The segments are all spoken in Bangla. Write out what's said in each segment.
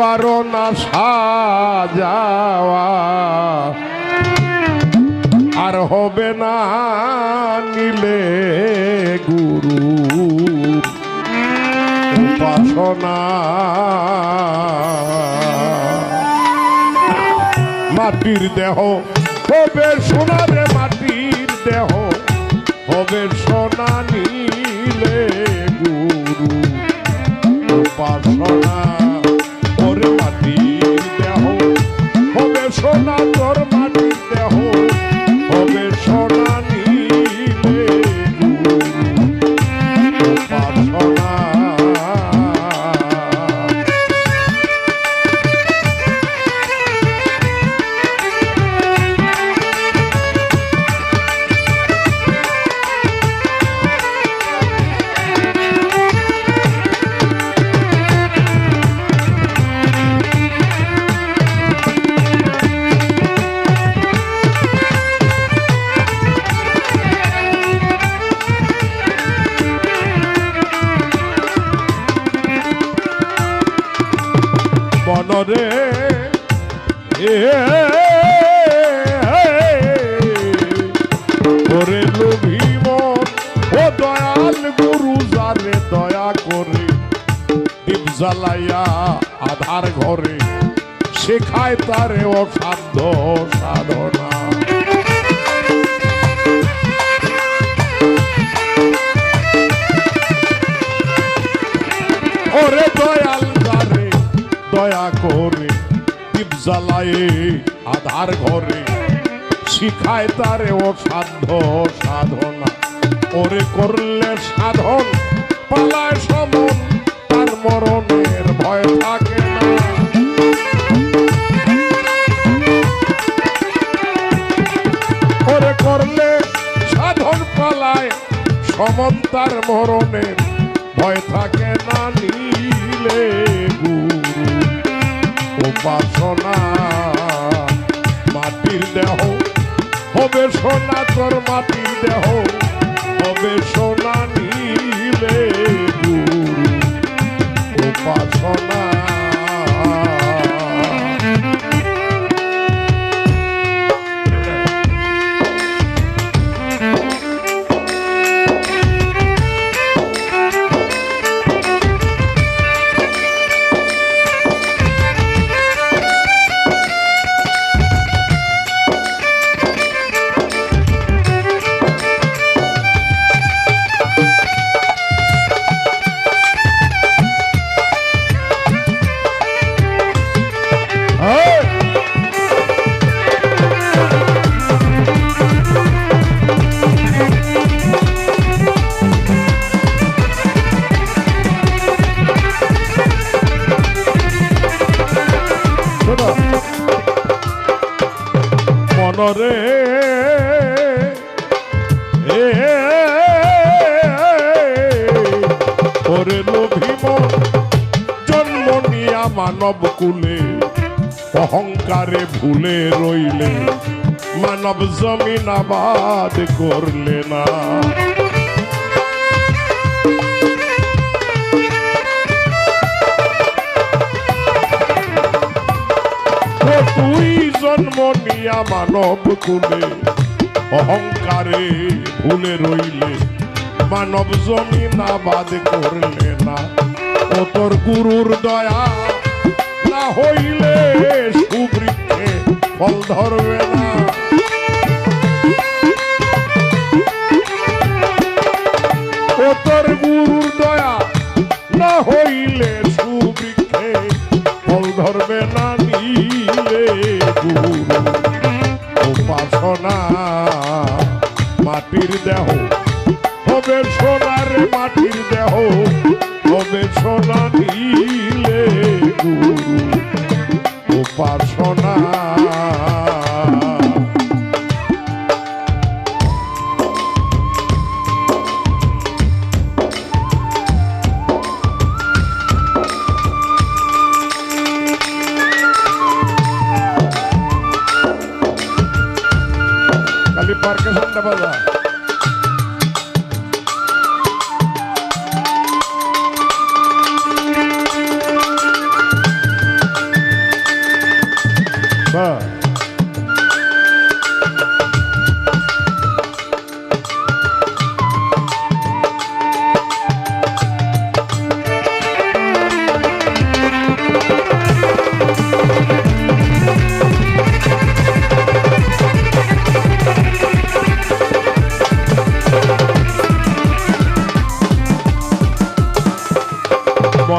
পারো না সাজাওয়া। আর হবে না নিলে গুরু। উপাসনা। মাটির দেহ, হবে সোনারে মাটির দেহ, হবে সোনা মনরে এ, ওরে লোভীম ও দয়াল গুরু জারে দয়া করে। দীপ জ্বালাইয়া আধার ঘরে, শেখায় তারে অসাধ্য সাধনা। ওরে দয়াল দয়া করে, দীপ জ্বালায়ে আধার ঘরে। শিখায় তারে ও সাধ্য সাধনা। ওরে করলে সাধন, পালায় সমন, তার মরণের ভয় থাকে ওরে করলে সাধন, পালায় সমন, তার মরণের ভয় থাকে না নিলে। উপাসনা মাটির দেহ হবে সোনা তোর মাটির দেহ হবে সোনা নিলে উপাসনা এ, ওরে লোভিম জন্ম নিয়া মানব কুলে, অহংকারে ভুলে রইলে, মানব জমিন আবাদ করলে না। তুই জন্ম নিয়া মানব কুলে অহংকারে ভুলে রইলে মানব জমিন আবাদ করলে না। ও তোর গুরুর দয়া, না হইলে সুবৃক্ষে ফল ধরবে না। ও তোর গুরুর হবে সোনা নিলে গুরু উপাসনা পার্কে সন্ধ্যা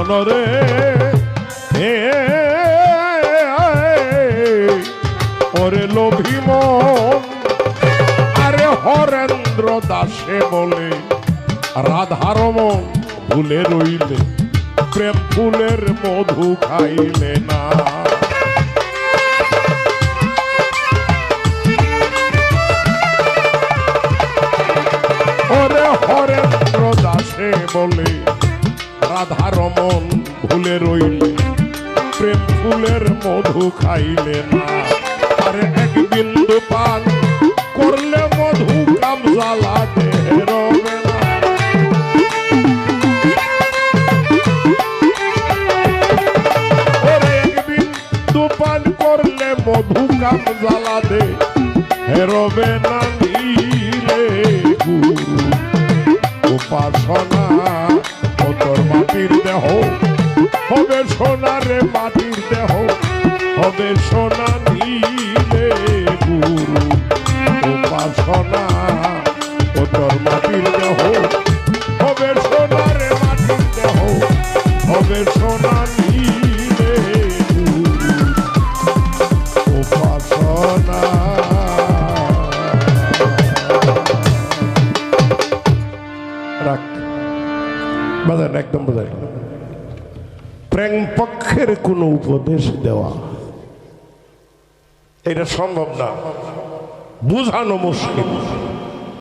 শোনরে এ ওরে লোভী আরে হরেন্দ্র দাসে বলে রাধার মন ভুলে রইলে, প্রেম ফুলের মধু খাইলে না। ফুলের মধু খাইলে না। আরে এক বিন্দু পান করলে মধু কাম করলে মধু কাম জ্বালাতে হেরবে না নীলে উপাসনা হবে সোনারে মাটির দেহ, হবে সোনা নীলে গুরু। উপাসনা ও তোর মাটির দেহ, হবে সোনারে মাটির দেহ, হবে সোনা নীলে গুরু। উপাসনা প্রেম পক্ষের কোনো উপদেশ দেওয়া। এটা সম্ভব না। বুঝানো মুশকিল।